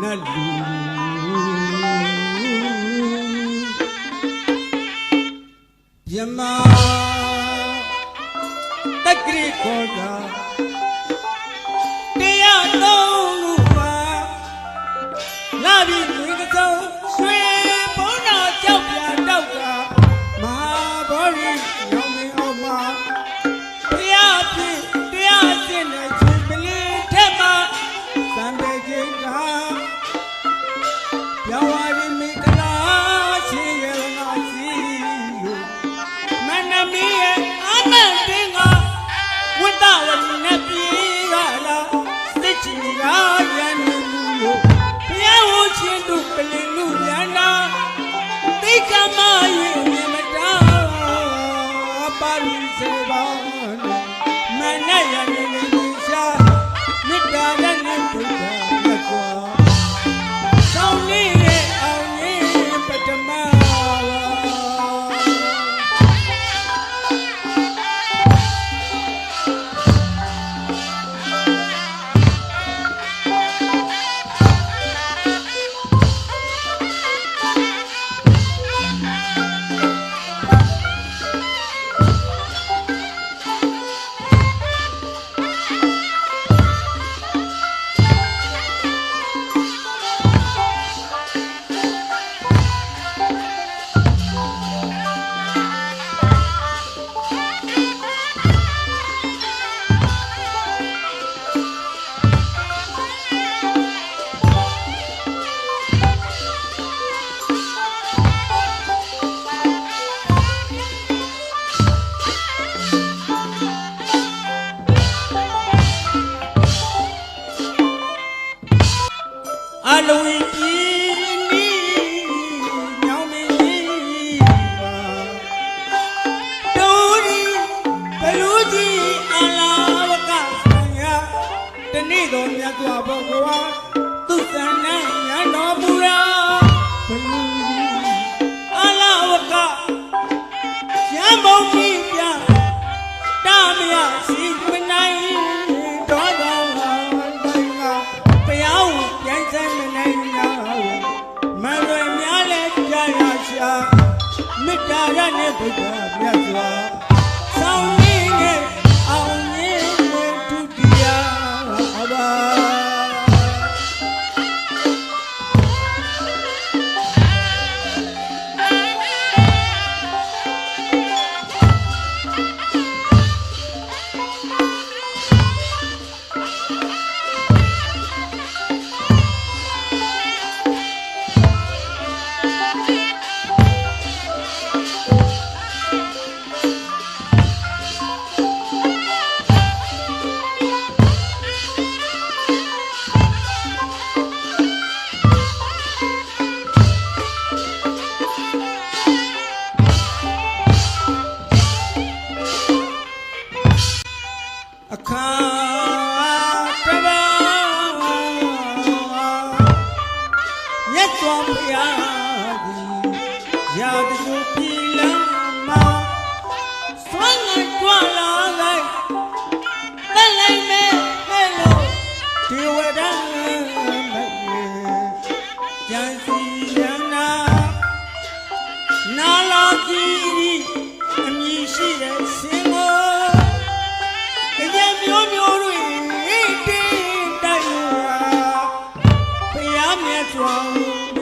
နတ်လူယမတက်ကြခေါ်တာ কামাই လုံးကြည်နီညောင်းမင်းကြီးပါတို့ဒီဘလူကြီးအလာဝကဆံရတနေ့တော်မြတ်စွာဘုရားသူစံနဲ့ရတော်မူရာဘလူကြီးအလာဝကရံမုံကြီးပြတာမရစီမနိုင် 光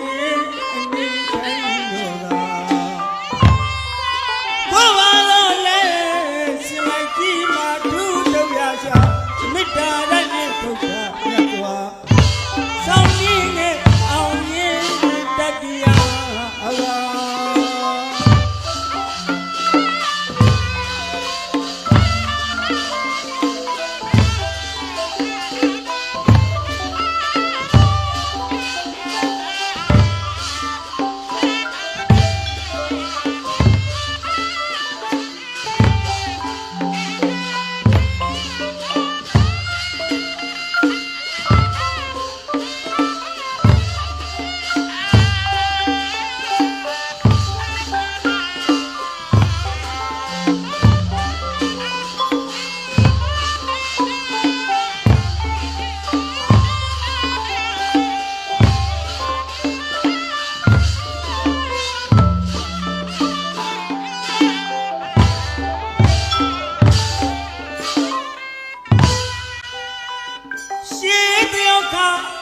ficar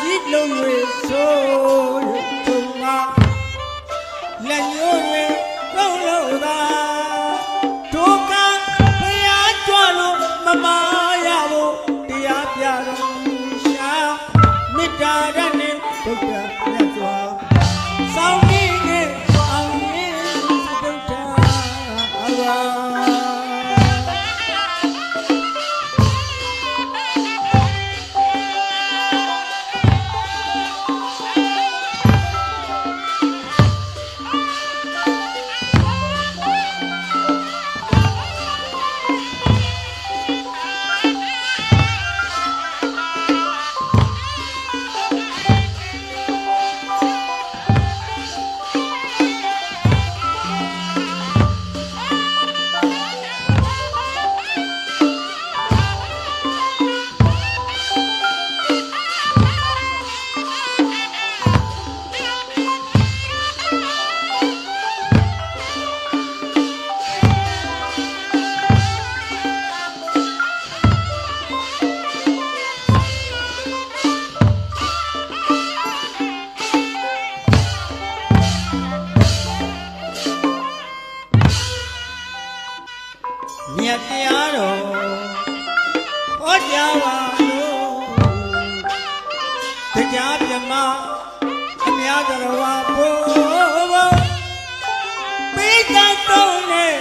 ကြီးလုံးွေဆိုလို့သူကလက်ညှိုးတွေတော့လို့သာဒုက္ခဖျားကြွလို့မမာရဘူးတရားပြတော်ရှာမေတ္တာနဲ့ဒုက္ခ တရားတော်ဟောကြားပါလို့တရားပြမအများတော်ဝါဖို့ပိတ္တတော်နဲ့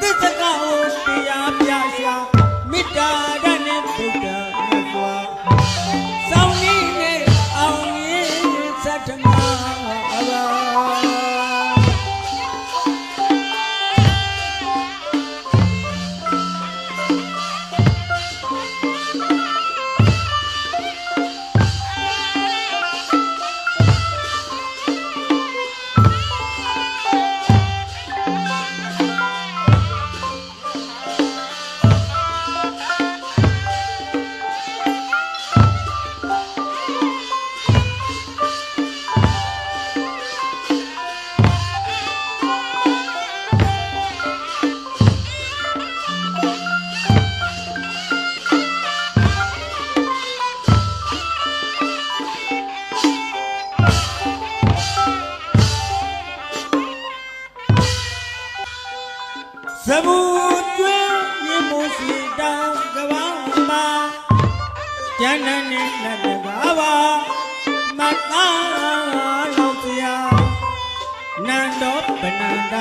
သစ္စာကိုတရား နန္ဒောဗနန္ဒ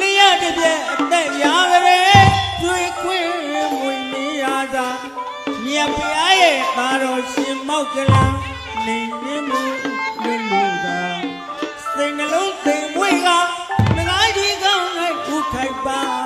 လျက်တစ်ပြက်အသက်ရာကြတဲ့ကျွေခွင်းမွေနေရသာမြတ်ဖျားရဲ့သာတော်ရှင်မောက်ကလန်နေနေမှုလွင်လို့သာစိတ်နှလုံးသိမ်မွေကငကားကြီးကောင်းလိုက်ဥထိုက်ပါ၍